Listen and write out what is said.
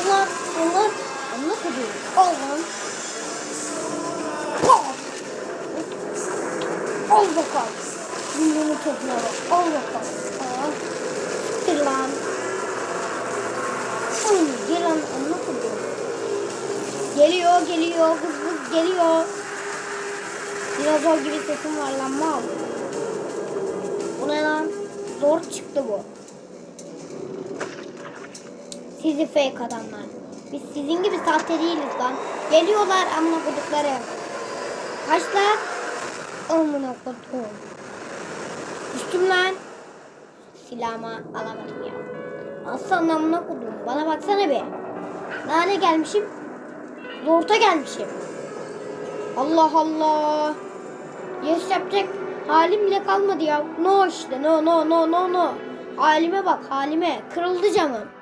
Allah Allah Allah kuduyor. Allah. Al. Al bakalım. Topuna bak. Al bakalım. Aa. Siktir lan. Oğlum gel lan Allah kuduyor. Geliyor geliyor hız hız geliyor. Dinozor gibi sesim var lan mal. Bu ne lan? Zor çıktı bu. Sizi fake adamlar. Biz sizin gibi sahte değiliz lan. Geliyorlar amına kodukları. Kaç lan? Amına kodum. Düştüm lan. Silahımı alamadım ya. Aslan amına kodum. Bana baksana be. Nerede gelmişim? Zorta gelmişim. Allah Allah. Yes yapacak halim bile kalmadı ya. No işte no no no no no. Halime bak halime. Kırıldı camım.